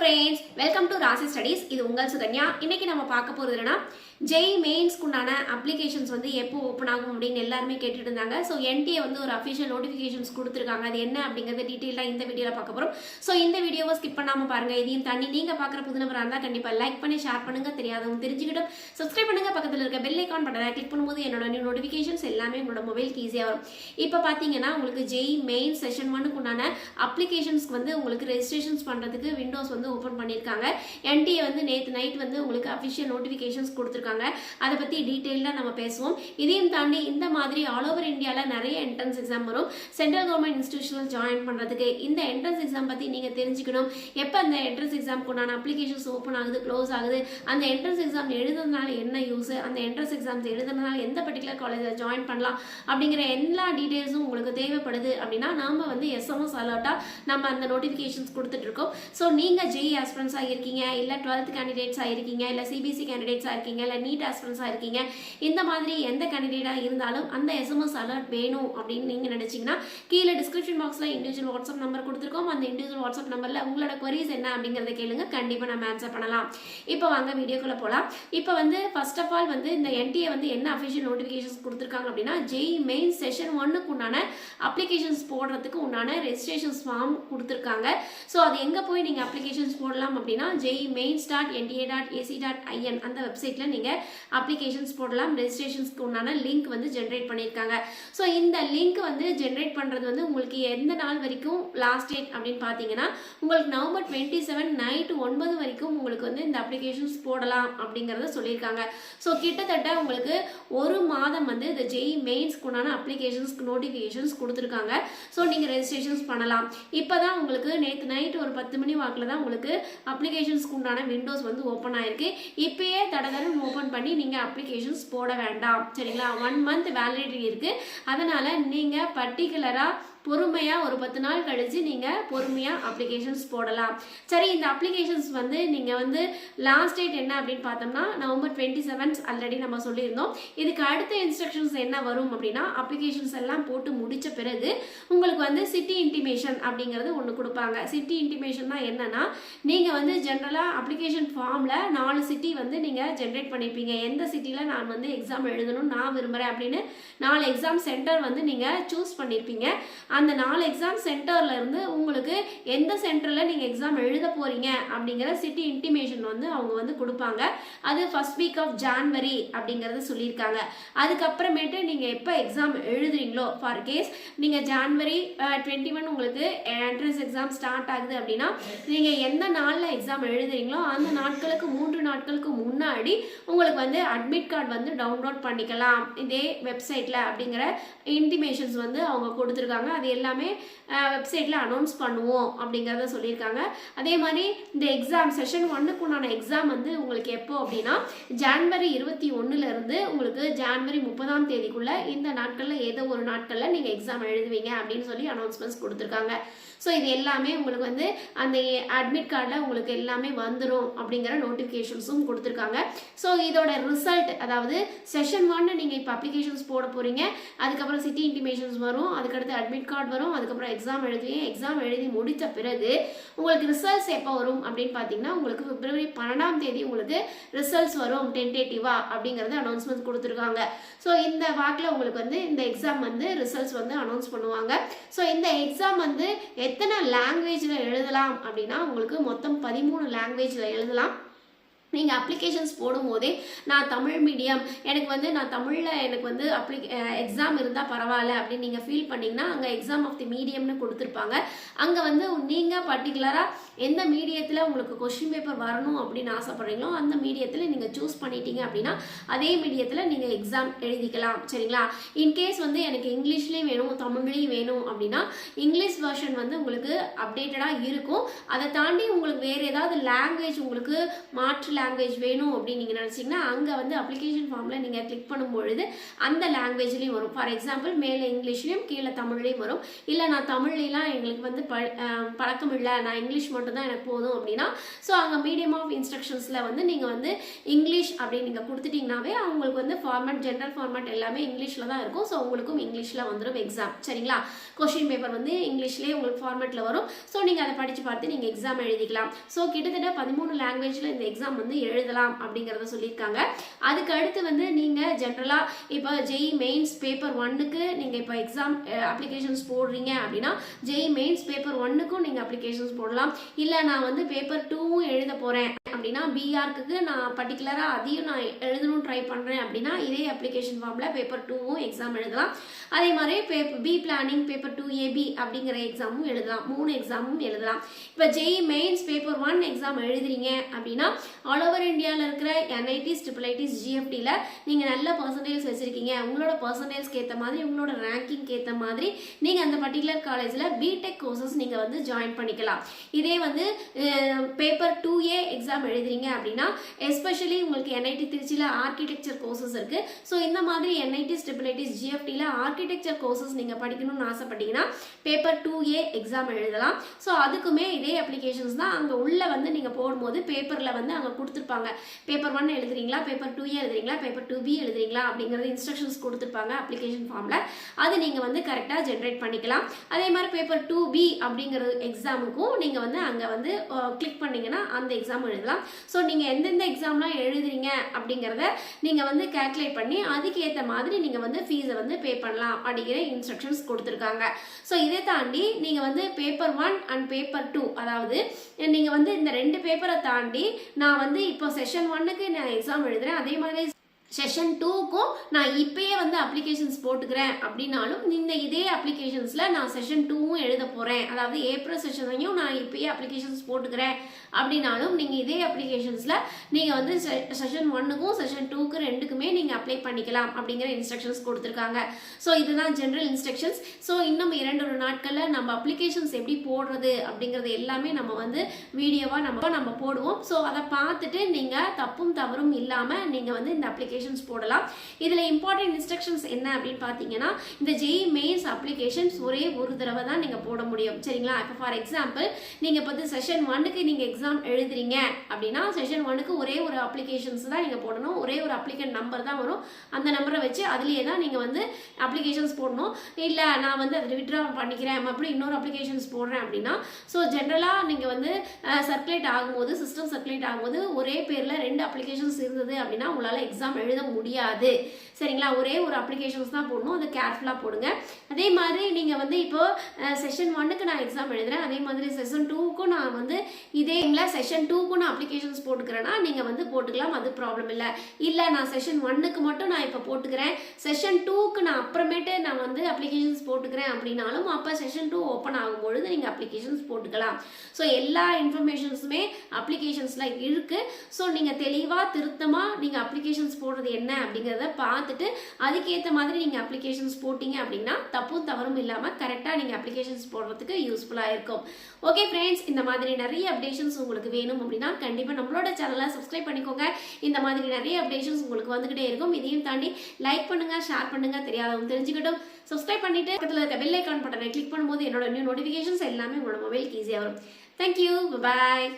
Friends welcome to Raasi studies இது உங்கள் சுகன்யா. இன்னைக்கு நம்ம பார்க்க போகிறது என்னன்னா ஜெய் மெயின்ஸ்க்குண்டான அப்ளிகேஷன்ஸ் வந்து எப்போ ஓப்பன் ஆகும் அப்படின்னு எல்லாருமே கேட்டுட்டு இருந்தாங்க. ஸோ என்டிஏ வந்து ஒரு அஃபிஷியல் நோட்டிஃபிகேஷன்ஸ் கொடுத்துருக்காங்க. அது என்ன அப்படிங்கிறத டீட்டெயிலாக இந்த வீடியோவில் பார்க்க போகிறோம் ஸோ இந்த வீடியோவை ஸ்கிப் பண்ணாமல் பாருங்கள் இதையும் தண்ணி நீங்கள் பார்க்குற புது நபராக இருந்தால் கண்டிப்பாக லைக் பண்ணி ஷேர் பண்ணுங்க. தெரியாதவங்க தெரிஞ்சுக்கிட்டும். சப்ஸ்கிரைப் பண்ணுங்கள் பக்கத்தில் இருக்க பெல் ஐக்கான் பட்டனை கிளிக் பண்ணும்போது என்னோட நியூ நோட்டிஃபிகேஷன்ஸ் எல்லாமே உங்களோட மொபைலுக்கு ஈஸியாக வரும். இப்போ பார்த்தீங்கன்னா உங்களுக்கு ஜெய் மெயின் செஷன் ஒன்னுக்கு உண்டான அப்ளிகேஷன்ஸ்க்கு வந்து உங்களுக்கு ரெஜிஸ்ட்ரேஷன்ஸ் பண்ணுறதுக்கு விண்டோஸ் வந்து ஓப்பன் பண்ணியிருக்காங்க. என்டிஏ வந்து நேற்று நைட் வந்து உங்களுக்கு அஃபிஷியல் நோட்டிஃபிகேஷன்ஸ் கொடுத்துருக்காங்க. அதை பற்றி டீட்டெயிலாக நம்ம பேசுவோம். இதையும் தாண்டி இந்த மாதிரி ஆல் ஓவர் இந்தியாவில் நிறைய என்ட்ரன்ஸ் எக்ஸாம் வரும். சென்ட்ரல் கவர்மெண்ட் இன்ஸ்டியூஷனில் ஜாயின் பண்ணுறதுக்கு இந்த என்ட்ரன்ஸ் எக்ஸாம் பற்றி நீங்கள் தெரிஞ்சுக்கணும். எப்போ அந்த என்ட்ரன்ஸ் எக்ஸாம்க்கு உண்டான அப்ளிகேஷன்ஸ் ஓப்பன் ஆகுது க்ளோஸ் ஆகுது அந்த என்ட்ரன்ஸ் எக்ஸாம் எழுதுறதுனால என்ன யூஸ் அந்த என்ட்ரன்ஸ் எக்ஸாம்ஸ் எழுதுறதுனால எந்த பர்டிகுலர் காலேஜில் ஜாயின் பண்ணலாம் அப்படிங்கிற எல்லா டீட்டெயில்ஸும் உங்களுக்கு தேவைப்படுது அப்படின்னா நாம் வந்து எஸ்எம்எஸ் அலர்ட்டாக நம்ம அந்த நோட்டிஃபிகேஷன்ஸ் கொடுத்துட்டு இருக்கோம். ஸோ நீங்கள் ஜெய் ஆஸ்பிரன்ஸாக இருக்கீங்க இல்லை டுவெல்த் கேண்டிடேட்ஸாக இருக்கீங்க இல்லை சிபிசி கேண்டிடேட்ஸாக இருக்கீங்க இல்லை நீட் ஆஸ்பிரன்ஸாக இருக்கீங்க இந்த மாதிரி எந்த கேண்டிடேட்டாக இருந்தாலும் அந்த எஸ்எம்எஸ் அலர்ட் வேணும் அப்படின்னு நீங்கள் நினச்சிங்கன்னா கீழே டிஸ்கிரிப்ஷன் பாக்ஸில் இண்டிவிஜுவல் வாட்ஸ்அப் நம்பர் கொடுத்துருக்கோம். அந்த இண்டிவிஜுவல் வாட்ஸ்அப் நம்பரில் உங்களோட கொரிஸ் என்ன அப்படிங்கிறத கேளுங்க. கண்டிப்பாக நம்ம ஆன்சர் பண்ணலாம். இப்போ வாங்க வீடியோக்குள்ளே போகலாம் இப்போ வந்து ஃபர்ஸ்ட் ஆஃப் ஆல் வந்து இந்த என்டிஏ வந்து என்ன அஃபிஷியல் நோட்டிஃபிகேஷன்ஸ் கொடுத்துருக்காங்க அப்படின்னா ஜெய் மெயின் செஷன் ஒன்னுக்கு உண்டான அப்ளிகேஷன்ஸ் போடுறதுக்கு உண்டான ரெஜிஸ்ட்ரேஷன்ஸ் ஃபார்ம் கொடுத்துருக்காங்க. ஸோ அது எங்கே போய் நீங்கள் அப்ளிகேஷன்ஸ் போடலாம் அப்படின்னா JEE mains dot NTA dot AC dot IN அந்த வெப்சைட்டில் நீங்கள் அப்ளிகேஷன்ஸ் போடலாம். ரெஜிஸ்ட்ரேஷன்ஸ்க்கு உண்டான லிங்க் வந்து ஜென்ரேட் பண்ணியிருக்காங்க. ஸோ இந்த லிங்க் வந்து ஜென்ரேட் பண்ணுறது வந்து உங்களுக்கு எந்த நாள் வரைக்கும் லாஸ்ட் டேட் அப்படின்னு பார்த்தீங்கன்னா உங்களுக்கு நவம்பர் டுவெண்ட்டி செவன் நைட்டு ஒன்பது வரைக்கும் உங்களுக்கு வந்து இந்த அப்ளிகேஷன்ஸ் போடலாம் அப்படிங்கிறத சொல்லியிருக்காங்க. ஸோ கிட்டத்தட்ட உங்களுக்கு ஒரு மாதம் வந்து இந்த ஜெய் மெயின்ஸ்க்கு உண்டான அப்ளிகேஷன்ஸ்க்கு நோட்டிஃபிகேஷன்ஸ் கொடுத்துருக்காங்க. ஸோ நீங்கள் ரெஜிஸ்ட்ரேஷன்ஸ் பண்ணலாம். இப்போ தான் உங்களுக்கு நேற்று நைட் ஒரு பத்து மணி வாக்கில் தான் உங்களுக்கு அப்ளிகேஷன்ஸ்க்கு உண்டான விண்டோஸ் வந்து ஓப்பன் ஆயிருக்கு. இப்பயே தடதடன் ஓப்பன் பண்ணி நீங்கள் அப்ளிகேஷன்ஸ் போட வேண்டாம். சரிங்களா? ஒன் மந்த் வேலிடிட்டி இருக்குது அதனால் நீங்கள் பர்டிகுலராக பொறுமையாக ஒரு பத்து நாள் கழித்து நீங்கள் பொறுமையாக அப்ளிகேஷன்ஸ் போடலாம். சரி இந்த அப்ளிகேஷன்ஸ் வந்து நீங்கள் வந்து லாஸ்ட் டேட் என்ன அப்படின்னு பார்த்தோம்னா நவம்பர் டுவெண்ட்டி செவன்த் ஆல்ரெடி நம்ம சொல்லியிருந்தோம். இதுக்கு அடுத்த இன்ஸ்ட்ரக்ஷன்ஸ் என்ன வரும் அப்படின்னா அப்ளிகேஷன்ஸ் எல்லாம் போட்டு முடித்த பிறகு உங்களுக்கு வந்து சிட்டி இன்டிமேஷன் அப்படிங்கிறது ஒன்று கொடுப்பாங்க. சிட்டி இன்டிமேஷன்னா என்னன்னா நீங்கள் வந்து ஜென்ரலாக அப்ளிகேஷன் ஃபார்மில் நாலு சிட்டி வந்து நீங்கள் ஜென்ரேட் பண்ணியிருப்பீங்க எந்த சிட்டியில் நான் வந்து எக்ஸாம் எழுதணும்னு நான் விரும்புகிறேன் அப்படின்னு நாலு எக்ஸாம் சென்டர் வந்து நீங்கள் சூஸ் பண்ணியிருப்பீங்க அந்த நாலு எக்ஸாம் சென்டர்ல இருந்து உங்களுக்கு எந்த சென்டரில் நீங்கள் எக்ஸாம் எழுத போறீங்க அப்படிங்கிற சிட்டி இன்டிமேஷன் வந்து அவங்க வந்து கொடுப்பாங்க. அது ஃபர்ஸ்ட் வீக் ஆஃப் ஜான்வரி அப்படிங்கிறத சொல்லியிருக்காங்க. அதுக்கப்புறமேட்டு நீங்கள் எப்போ எக்ஸாம் எழுதுறீங்களோ ஃபார் கேஸ் நீங்கள் ஜான்வரி டுவெண்ட்டி ஒன் உங்களுக்கு என்ட்ரன்ஸ் எக்ஸாம் ஸ்டார்ட் ஆகுது அப்படின்னா நீங்கள் எந்த நாளில் எக்ஸாம் எழுதுறீங்களோ அந்த நாட்களுக்கு மூன்று நாட்களுக்கு முன்னாடி உங்களுக்கு வந்து அட்மிட் கார்டு வந்து டவுன்லோட் பண்ணிக்கலாம். இதே வெப்சைட்டில் அப்படிங்கிற இன்டிமேஷன்ஸ் வந்து அவங்க கொடுத்துருக்காங்க. அது எல்லாமே வெப்சைட்டில் அனௌன்ஸ் பண்ணுவோம் அப்படிங்கிறத சொல்லியிருக்காங்க. அதே மாதிரி இந்த எக்ஸாம் செஷன் ஒன்றுக்குண்டான எக்ஸாம் வந்து உங்களுக்கு எப்போ அப்படின்னா ஜான்வரி இருபத்தி ஒன்றுலேருந்து உங்களுக்கு ஜான்வரி முப்பதாம் தேதிக்குள்ளே இந்த நாட்களில் ஏதோ ஒரு நாட்களில் நீங்கள் எக்ஸாம் எழுதுவீங்க அப்படின்னு சொல்லி அனௌன்ஸ்மெண்ட்ஸ் கொடுத்துருக்காங்க. ஸோ இது எல்லாமே உங்களுக்கு வந்து அந்த அட்மிட் கார்டில் உங்களுக்கு எல்லாமே வந்துடும் அப்படிங்கிற நோட்டிஃபிகேஷன்ஸும் கொடுத்துருக்காங்க. ஸோ இதோட ரிசல்ட் அதாவது செஷன் ஒன்று நீங்கள் இப்போ அப்ளிகேஷன்ஸ் போட போகிறீங்க அதுக்கப்புறம் சிட்டி இன்டிமேஷன்ஸ் வரும் அதுக்கடுத்து அட்மிட் கார்டு வரும் அதுக்கப்புறம் எக்ஸாம் எழுதுவீங்க எக்ஸாம் எழுதி முடித்த பிறகு உங்களுக்கு ரிசல்ட்ஸ் எப்போ வரும் அப்படின்னு பார்த்தீங்கன்னா உங்களுக்கு பிப்ரவரி பன்னெண்டாம் தேதி உங்களுக்கு ரிசல்ட்ஸ் வரும் டென்டேட்டிவா அப்படிங்கிறது அனௌன்ஸ்மெண்ட் கொடுத்துருக்காங்க. ஸோ இந்த வாக்கில் உங்களுக்கு வந்து இந்த எக்ஸாம் வந்து ரிசல்ட்ஸ் வந்து அனௌன்ஸ் பண்ணுவாங்க. ஸோ இந்த எக்ஸாம் வந்து எத்தனை லாங்குவேஜில் எழுதலாம் அப்படின்னா உங்களுக்கு மொத்தம் பதிமூணு லாங்குவேஜில் எழுதலாம். நீங்கள் அப்ளிகேஷன்ஸ் போடும்போதே நான் தமிழ் மீடியம் எனக்கு வந்து நான் தமிழில் எனக்கு வந்து அப்ளி எக்ஸாம் இருந்தால் பரவாயில்ல அப்படின்னு நீங்கள் ஃபீல் பண்ணிங்கன்னா அங்கே எக்ஸாம் ஆஃப் தி மீடியம்னு கொடுத்துருப்பாங்க. அங்கே வந்து நீங்கள் பர்டிகுலராக எந்த மீடியத்தில் உங்களுக்கு கொஷின் பேப்பர் வரணும் அப்படின்னு ஆசைப்பட்றீங்களோ அந்த மீடியத்தில் நீங்கள் சூஸ் பண்ணிட்டீங்க அப்படின்னா அதே மீடியத்தில் நீங்கள் எக்ஸாம் எழுதிக்கலாம். சரிங்களா? இன்கேஸ் வந்து எனக்கு இங்கிலீஷ்லேயும் வேணும் தமிழ்லேயும் வேணும் அப்படின்னா இங்கிலீஷ் வெர்ஷன் வந்து உங்களுக்கு அப்டேட்டடாக இருக்கும். அதை தாண்டி உங்களுக்கு வேறு ஏதாவது லாங்குவேஜ் உங்களுக்கு மாற்று லாங்குவேஜ் வேணும் அப்படின்னு நீங்கள் நினச்சிங்கன்னா அங்கே வந்து அப்ளிகேஷன் ஃபார்மில் நீங்கள் கிளிக் பண்ணும்பொழுது அந்த லாங்குவேஜ்லேயும் வரும். ஃபார் எக்ஸாம்பிள் மேலே இங்கிலீஷ்லேயும் கீழே தமிழ்லேயும் வரும். இல்லை நான் தமிழ்லாம் எங்களுக்கு வந்து ப பழக்கம் இல்லை. நான் இங்கிலீஷ் மட்டும்தான் எனக்கு போதும் அப்படின்னா ஸோ அங்கே மீடியம் ஆஃப் இன்ஸ்ட்ரக்ஷன்ஸில் வந்து நீங்கள் வந்து இங்கிலீஷ் அப்படின்னு நீங்கள் கொடுத்துட்டிங்கனாவே அவங்களுக்கு வந்து ஃபார்மேட் ஜென்ரல் ஃபார்மேட் எல்லாமே இங்கிலீஷில் தான் இருக்கும். ஸோ உங்களுக்கும் இங்கிலீஷில் வந்துடும் எக்ஸாம் சரிங்களா? கொஷின் பேப்பர் வந்து இங்கிலீஷ்லேயே உங்களுக்கு ஃபார்மேட்டில் வரும். ஸோ நீங்கள் அதை படித்து பார்த்து நீங்கள் எக்ஸாம் எழுதிக்கலாம். ஸோ கிட்டத்தட்ட பதிமூணு லாங்குவேஜில் இந்த எக்ஸாம் வந்து வந்து எழுதலாம் அப்படிங்கிறத சொல்லியிருக்காங்க. அதுக்கு அடுத்து வந்து நீங்கள் ஜென்ரலாக இப்போ ஜெய் மெயின்ஸ் பேப்பர் ஒன்னுக்கு நீங்கள் இப்போ எக்ஸாம் அப்ளிகேஷன்ஸ் போடுறீங்க அப்படின்னா ஜெய் மெயின்ஸ் பேப்பர் ஒன்னுக்கும் நீங்கள் அப்ளிகேஷன்ஸ் போடலாம். இல்லை நான் வந்து பேப்பர் டூவும் எழுத போகிறேன் அப்படின்னா பிஆர்க்கு நான் பர்டிகுலராக அதையும் நான் எழுதணும் ட்ரை பண்ணுறேன் அப்படின்னா இதே அப்ளிகேஷன் ஃபார்மில் பேப்பர் டூவும் எக்ஸாம் எழுதலாம். அதே மாதிரி paper B planning paper two AB அப்படிங்கிற எக்ஸாமும் எழுதலாம். மூணு எக்ஸாமும் எழுதலாம். இப்போ JEE mains paper one exam எழுதுறீங்க அப்படின்னா ஆல் ஓவர் இந்தியாவில் இருக்கிற என்ஐடிஸ் ட்ரிபிள் ஐடிஸ் ஜிஎஃப்டியில் நீங்கள் நல்ல பர்சன்டேஜ் வச்சுருக்கீங்க. உங்களோட பர்சன்டேஜ்க்கு ஏற்ற மாதிரி உங்களோட ரேங்கிங்க்கு ஏற்ற மாதிரி நீங்கள் அந்த பர்டிகுலர் காலேஜில் பிடெக் கோர்சஸ் நீங்கள் வந்து ஜாயின் பண்ணிக்கலாம். இதே வந்து பேப்பர் டூ ஏ எக்ஸாம் எழுதுறீங்க அப்படின்னா எஸ்பெஷலி உங்களுக்கு என்ஐடி திருச்சியில் ஆர்கிடெக்சர் கோர்சஸ் இருக்குது ஸோ இந்த மாதிரி என்ஐடி ட்ரிபிள் ஜிஎஃப்டியில் ஆர்கிடெக்சர் கோர்சஸ் நீங்கள் படிக்கணும்னு ஆசைப்பட்டீங்கன்னா பேப்பர் டூ ஏ எக்ஸாம் எழுதலாம். ஸோ அதுக்குமே இதே அப்ளிகேஷன்ஸ் தான் அங்கே உள்ளே வந்து நீங்கள் போடும்போது பேப்பரில் வந்து அங்கே கொடுத்துருப்பாங்க. பேப்பர் ஒன் எழுதுறீங்களா? பேப்பர் டூ ஏ எழுதுறீங்களா? பேப்பர் டூ பி எழுதுறீங்களா? அப்படிங்கிறது இன்ஸ்ட்ரக்ஷன்ஸ் கொடுத்துருப்பாங்க அப்ளிகேஷன் ஃபார்மில் அது நீங்கள் வந்து கரெக்டாக ஜென்ரேட் பண்ணிக்கலாம். அதே மாதிரி பேப்பர் டூ பி அப்படிங்கிற எக்ஸாமுக்கும் நீங்கள் வந்து அங்கே வந்து கிளிக் பண்ணிங்கன்னா அந்த எக்ஸாம் எழுதலாம் ஸோ நீங்கள் எந்தெந்த எக்ஸாம்லாம் எழுதுறீங்க அப்படிங்கிறத நீங்கள் வந்து கேல்குலேட் பண்ணி அதுக்கேற்ற மாதிரி நீங்கள் வந்து ஃபீஸை வந்து பே பண்ணலாம் அப்படிங்கிற இன்ஸ்ட்ரக்ஷன்ஸ் கொடுத்துருக்காங்க. ஸோ இதை தாண்டி நீங்கள் வந்து paper one and paper two அதாவது நீங்கள் வந்து இந்த ரெண்டு பேப்பரை தாண்டி நான் வந்து இப்போ செஷன் ஒன்னுக்கு நான் எக்ஸாம் எழுதுறேன். அதே மாதிரி செஷன் டூக்கும் நான் இப்பயே வந்து அப்ளிகேஷன்ஸ் போட்டுக்கிறேன் அப்படின்னாலும் இந்த இதே அப்ளிகேஷன்ஸில் நான் செஷன் டூவும் எழுத போகிறேன் அதாவது ஏப்ரல் செஷனையும் நான் இப்பயே அப்ளிகேஷன்ஸ் போட்டுக்கிறேன். அப்படின்னாலும் நீங்கள் இதே அப்ளிகேஷன்ஸில் நீங்கள் வந்து செஷன் ஒன்னுக்கும் செஷன் டூக்கு ரெண்டுக்குமே நீங்கள் அப்ளை பண்ணிக்கலாம் அப்படிங்கிற இன்ஸ்ட்ரக்ஷன்ஸ் கொடுத்துருக்காங்க. ஸோ இதுதான் ஜென்ரல் இன்ஸ்ட்ரக்ஷன்ஸ் ஸோ இன்னும் இரண்டு ஒரு நாட்களில் நம்ம அப்ளிகேஷன்ஸ் எப்படி போடுறது அப்படிங்கிறது எல்லாமே நம்ம வந்து வீடியோவாக நம்ம நம்ம போடுவோம். ஸோ அதை பார்த்துட்டு நீங்கள் தப்பும் தவறும் இல்லாமல் நீங்கள் வந்து இந்த அப்ளிகேஷன்ஸ் போடலாம். இதில் இம்பார்ட்டன்ட் இன்ஸ்ட்ரக்ஷன்ஸ் என்ன அப்படின்னு பார்த்தீங்கன்னா இந்த ஜெய் மெயின்ஸ் அப்ளிகேஷன்ஸ் ஒரே ஒரு தடவை தான் நீங்கள் போட முடியும். சரிங்களா? இப்போ ஃபார் எக்ஸாம்பிள் நீங்கள் இப்போ வந்து செஷன் ஒன்னுக்கு நீங்கள் எக்ஸாம் எழுதுறீங்க அப்படின்னா செஷன் ஒனுக்கு ஒரே ஒரு அப்ளிகேஷன்ஸ் தான் நீங்கள் போடணும். ஒரே ஒரு அப்ளிகேட் நம்பர் தான் வரும். அந்த நம்பரை வச்சு அதுலேயே தான் நீங்கள் வந்து அப்ளிகேஷன்ஸ் போடணும். இல்லை நான் வந்து அதை விட்ரா பண்ணிக்கிறேன். அப்படி இன்னொரு அப்ளிகேஷன்ஸ் போடுறேன் அப்படின்னா ஸோ ஜென்ரலாக நீங்கள் வந்து சர்க்குலேட் ஆகும்போது சிஸ்டம் சர்க்குலேட் ஆகும்போது ஒரே பேரில் ரெண்டு அப்ளிகேஷன்ஸ் இருந்தது அப்படின்னா உங்களால் எக்ஸாம் எழுத முடியாது. சரிங்களா? ஒரே ஒரு அப்ளிகேஷன்ஸ் தான் போடணும். அதை கேர்ஃபுல்லாக போடுங்க. அதே மாதிரி நீங்கள் வந்து இப்போ செஷன் ஒன்னுக்கு நான் எக்ஸாம் எழுதுறேன். அதே மாதிரி செஷன் டூக்கும் நான் வந்து இதே டைமில் செஷன் டூக்கு நான் அப்ளிகேஷன்ஸ் போட்டுக்கிறேன்னா நீங்கள் வந்து போட்டுக்கலாம் அது ப்ராப்ளம் இல்லை. இல்லை நான் செஷன் ஒன்னுக்கு மட்டும் நான் இப்போ போட்டுக்கிறேன். செஷன் டூக்கு நான் அப்புறமேட்டு நான் வந்து அப்ளிகேஷன்ஸ் போட்டுக்கிறேன் அப்படின்னாலும் அப்போ செஷன் டூ ஓப்பன் ஆகும்பொழுது நீங்கள் அப்ளிகேஷன்ஸ் போட்டுக்கலாம். ஸோ எல்லா இன்ஃபர்மேஷன்ஸுமே அப்ளிகேஷன்ஸில் இருக்குது ஸோ நீங்கள் தெளிவாக திருத்தமாக நீங்கள் அப்ளிகேஷன்ஸ் போடுறது என்ன அப்படிங்கிறத பார்த்துட்டு அதுக்கேற்ற மாதிரி நீங்கள் அப்ளிகேஷன்ஸ் போட்டிங்க அப்படின்னா தப்பும் தவறும் இல்லாமல் கரெக்டாக நீங்கள் அப்ளிகேஷன்ஸ் போடுறதுக்கு யூஸ்ஃபுல்லாக இருக்கும். ஓகே ஃப்ரெண்ட்ஸ் இந்த மாதிரி நிறைய அப்டேஷன்ஸ் உங்களுக்கு வேணும் அப்படின்னா கண்டிப்பாக நம்மளோட சேனலை சப்ஸ்கிரைப் பண்ணிக்கோங்க. இந்த மாதிரி நிறைய அப்டேஷன்ஸ் உங்களுக்கு வந்துகிட்டே இருக்கும். இதையும் தாண்டி லைக் பண்ணுங்க ஷேர் பண்ணுங்க தெரியாதவங்க தெரிஞ்சுக்கிட்டும். சப்ஸ்கிரைப் பண்ணிட்டு பக்கத்தில் இருக்க பெல் ஐக்கான் பட்டனை கிளிக் பண்ணும்போது என்னோட நியூ நோட்டிஃபிகேஷன்ஸ் எல்லாமே உங்களோட மொபைலுக்கு ஈஸியாக வரும். Thank you bye